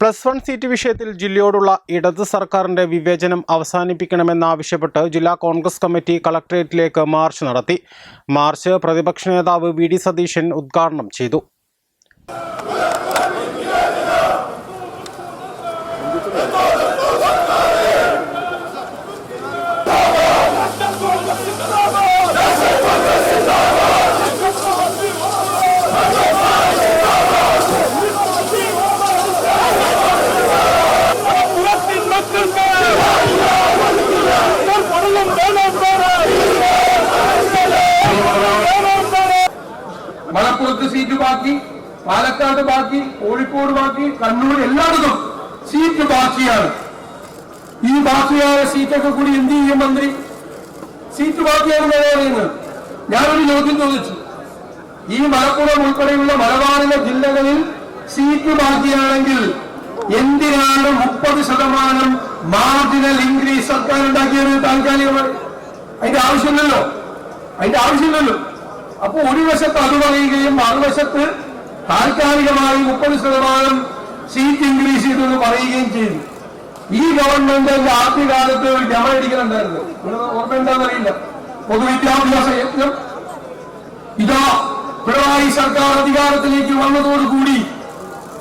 plus one seat വിഷയത്തിൽ ജില്ലയോടുള്ള ഇടത് സർക്കാരിന്റെ വിവേചനം അവസാനിപ്പിക്കണമെന്നാവശ്യപ്പെട്ട് ജില്ലാ കോൺഗ്രസ് കമ്മിറ്റി കളക്ടറേറ്റിലേക്ക് മാർച്ച് നടത്തി. മാർച്ച് പ്രതിപക്ഷ നേതാവ് വി ഡി സതീശൻ ഉദ്ഘാടനം ചെയ്തു. മലപ്പുറത്ത് സീറ്റ് ബാക്കി പാലക്കാട് ബാക്കി കോഴിക്കോട് ബാക്കി കണ്ണൂർ എല്ലായിടത്തും സീറ്റ് ബാക്കിയാണ്. ഈ ബാക്കിയായ സീറ്റൊക്കെ കൂടി എന്ത് ചെയ്യും മന്ത്രി? സീറ്റ് ബാക്കിയാണ് പറയുന്നത് ഞാനൊരു ചോദ്യം ചോദിച്ചു. ഈ മലപ്പുറം ഉൾപ്പെടെയുള്ള മലബാറിലെ ജില്ലകളിൽ സീറ്റ് ബാക്കിയാണെങ്കിൽ എന്തിനാണ് മുപ്പത് ശതമാനം മാർജിനൽ ഇൻക്രീസ് സർക്കാർ ഉണ്ടാക്കിയത് താൽക്കാലികമായി? അതിന്റെ ആവശ്യമില്ലല്ലോ. അതിന്റെ ആവശ്യമില്ലല്ലോ. അപ്പൊ ഒരു വശത്ത് അത് പറയുകയും മറുവശത്ത് താൽക്കാലികമായി മുപ്പത് ശതമാനം സീറ്റ് ഇൻക്രീസ് ചെയ്തെന്ന് പറയുകയും ചെയ്തു. ഈ ഗവൺമെന്റ് ആദ്യകാലത്ത് ഒരു ജമയടിക്കലുണ്ടായിരുന്നു നിങ്ങൾ ഓർമ്മ എന്താണെന്നറിയില്ല പൊതുവിദ്യാഭ്യാസ യജ്ഞം. ഇതാ പിണറായി സർക്കാർ അധികാരത്തിലേക്ക് വന്നതോടുകൂടി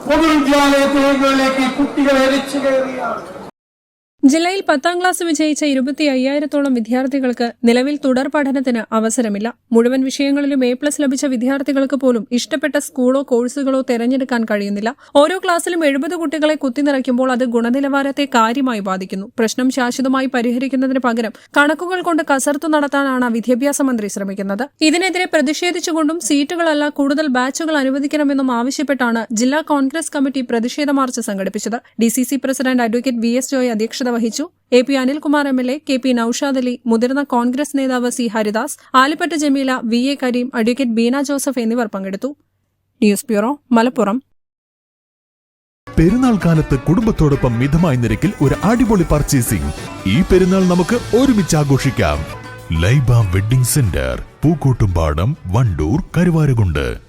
പൊതുവിദ്യാലയത്തിലേക്ക് കുട്ടികളെ രക്ഷ കയറിയാണ് ജില്ലയിൽ പത്താം ക്ലാസ് വിജയിച്ച ഇരുപത്തി അയ്യായിരത്തോളം വിദ്യാർത്ഥികൾക്ക് നിലവിൽ തുടർ പഠനത്തിന് അവസരമില്ല. മുഴുവൻ വിഷയങ്ങളിലും എ പ്ലസ് ലഭിച്ച വിദ്യാർത്ഥികൾക്ക് പോലും ഇഷ്ടപ്പെട്ട സ്കൂളോ കോഴ്സുകളോ തെരഞ്ഞെടുക്കാൻ കഴിയുന്നില്ല. ഓരോ ക്ലാസ്സിലും എഴുപത് കുട്ടികളെ കുത്തിനിറയ്ക്കുമ്പോൾ അത് ഗുണനിലവാരത്തെ കാര്യമായി ബാധിക്കുന്നു. പ്രശ്നം ശാശ്വതമായി പരിഹരിക്കുന്നതിന് പകരം കണക്കുകൾ കൊണ്ട് കസർത്തു നടത്താനാണ് വിദ്യാഭ്യാസ മന്ത്രി ശ്രമിക്കുന്നത്. ഇതിനെതിരെ പ്രതിഷേധിച്ചുകൊണ്ടും സീറ്റുകളല്ല കൂടുതൽ ബാച്ചുകൾ അനുവദിക്കണമെന്നും ആവശ്യപ്പെട്ടാണ് ജില്ലാ കോൺഗ്രസ് കമ്മിറ്റി പ്രതിഷേധ മാർച്ച് സംഘടിപ്പിച്ചത്. D president advocate V S Joy വഹിച്ചു. A P Anilkumar M L A K P Naushad Ali മുതിർന്ന കോൺഗ്രസ് നേതാവ് C Haridas Alippatta Jameela V A Kareem advocate Beena Joseph എന്നിവർ പങ്കെടുത്തു. News bureau Malappuram. പെരുന്നാൾ കാലത്ത് കുടുംബത്തോടൊപ്പം മിതമായ നിരക്കിൽ ഒരു അടിപൊളി പർച്ചേസിംഗ് ഈ പെരുന്നാൾ നമുക്ക് ഒരുമിച്ച് ആഘോഷിക്കാം. Laiba wedding centre Pookkottumpadam Wandoor Karuvarakund.